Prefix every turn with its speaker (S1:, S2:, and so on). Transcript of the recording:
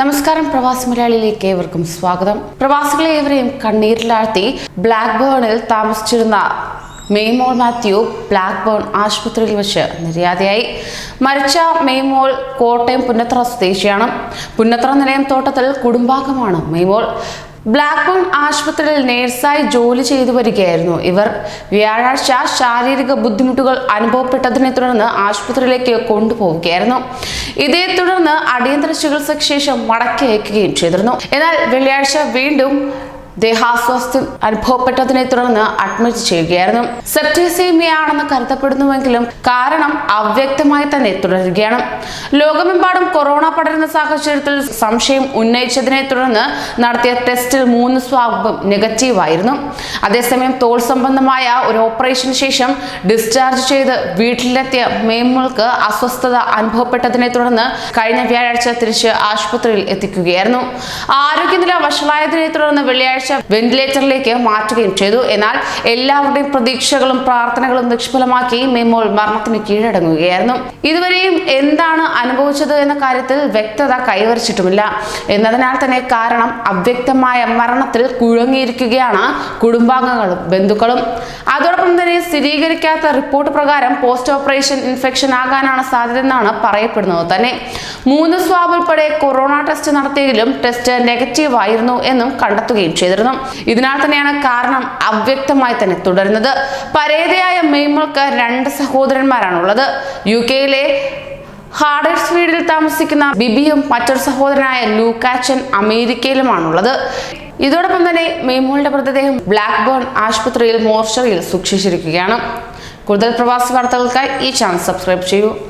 S1: നമസ്കാരം പ്രവാസി മലയാളിയിലേക്ക് ഏവർക്കും സ്വാഗതം. പ്രവാസികളെ ഏവരെയും കണ്ണീരിലാഴ്ത്തി ബ്ലാക്ക്ബേണിൽ താമസിച്ചിരുന്ന മെയ്മോൾ മാത്യു ബ്ലാക്ക്ബേൺ ആശുപത്രിയിൽ വെച്ച് നിര്യാതയായി. മരിച്ച മെയ്മോൾ കോട്ടയം പുന്നത്ര സ്വദേശിയാണ്. പുന്നത്ര നിലയം തോട്ടത്തിൽ കുടുംബാംഗമാണ് മെയ്മോൾ ബ്ലാക്ക്ബേൺ ആശുപത്രിയിൽ നേഴ്സായി ജോലി ചെയ്തു വരികയായിരുന്നു ഇവർ. വ്യാഴാഴ്ച ശാരീരിക ബുദ്ധിമുട്ടുകൾ അനുഭവപ്പെട്ടതിനെ തുടർന്ന് ആശുപത്രിയിലേക്ക് കൊണ്ടുപോവുകയായിരുന്നു. ഇതേ തുടർന്ന് അടിയന്തര ചികിത്സയ്ക്ക് ശേഷം മടക്കി അയക്കുകയും ചെയ്തിരുന്നു. എന്നാൽ വെള്ളിയാഴ്ച വീണ്ടും ദേഹാസ്വാസ്ഥ്യം അനുഭവപ്പെട്ടതിനെ തുടർന്ന് അഡ്മിറ്റ് ചെയ്യുകയായിരുന്നു. സെപ്റ്റിസീമിയ ആണെന്ന് കരുതപ്പെടുന്നുവെങ്കിലും കാരണം അവ്യക്തമായി തന്നെ തുടരുകയാണ്. ലോകമെമ്പാടും കൊറോണ പടരുന്ന സാഹചര്യത്തിൽ സംശയം ഉന്നയിച്ചതിനെ തുടർന്ന് നടത്തിയ ടെസ്റ്റിൽ മൂന്ന് സ്വാബും നെഗറ്റീവായിരുന്നു അതേസമയം തോൾ സംബന്ധമായ ഒരു ഓപ്പറേഷന് ശേഷം ഡിസ്ചാർജ് ചെയ്ത് വീട്ടിലെത്തിയ മേമുകൾക്ക് അസ്വസ്ഥത അനുഭവപ്പെട്ടതിനെ തുടർന്ന് കഴിഞ്ഞ വ്യാഴാഴ്ച തിരിച്ച് ആശുപത്രിയിൽ എത്തിക്കുകയായിരുന്നു. ആരോഗ്യനില വഷളായതിനെ തുടർന്ന് വെള്ളിയാഴ്ച വെന്റിലേറ്ററിലേക്ക് മാറ്റുകയും ചെയ്തു. എന്നാൽ എല്ലാവരുടെയും പ്രതീക്ഷകളും പ്രാർത്ഥനകളും നിഷ്ഫലമാക്കി മെമ്മോൾ മരണത്തിന് കീഴടങ്ങുകയായിരുന്നു. ഇതുവരെയും എന്താണ് അനുഭവിച്ചത് എന്ന കാര്യത്തിൽ വ്യക്തത കൈവരിച്ചിട്ടുമില്ല. എന്നതിനാൽ തന്നെ കാരണം അവ്യക്തമായ മരണത്തിൽ കുഴങ്ങിയിരിക്കുകയാണ് കുടുംബാംഗങ്ങളും ബന്ധുക്കളും. അതോടൊപ്പം തന്നെ സ്ഥിരീകരിക്കാത്ത റിപ്പോർട്ട് പ്രകാരം പോസ്റ്റ് ഓപ്പറേഷൻ ഇൻഫെക്ഷൻ ആകാനാണ് സാധ്യത എന്നാണ് പറയപ്പെടുന്നത് തന്നെ. മൂന്ന് സ്വാബ് ഉൾപ്പെടെ കൊറോണ ടെസ്റ്റ് നടത്തിയെങ്കിലും ടെസ്റ്റ് നെഗറ്റീവ് ആയിരുന്നു എന്നും കണ്ടെത്തുകയും ചെയ്തിരുന്നു. ഇതിനാൽ തന്നെയാണ് കാരണം അവ്യക്തമായി തന്നെ തുടരുന്നത്. പരേതയായ മെയ്മൾക്ക് രണ്ട് സഹോദരന്മാരാണുള്ളത്. യു കെയിലെ ഹാർഡേഴ്സ് വീടിൽ താമസിക്കുന്ന ബിബിയും മറ്റൊരു സഹോദരനായ ലൂക്കാച്ചൻ അമേരിക്കയിലുമാണുള്ളത്. ഇതോടൊപ്പം തന്നെ മെയ്മോളുടെ മൃതദേഹം ബ്ലാക്ക് ബേൺ ആശുപത്രിയിൽ മോർച്ചറിയിൽ സൂക്ഷിച്ചിരിക്കുകയാണ്. കൂടുതൽ പ്രവാസി വാർത്തകൾക്കായി ഈ ചാനൽ സബ്സ്ക്രൈബ് ചെയ്യൂ.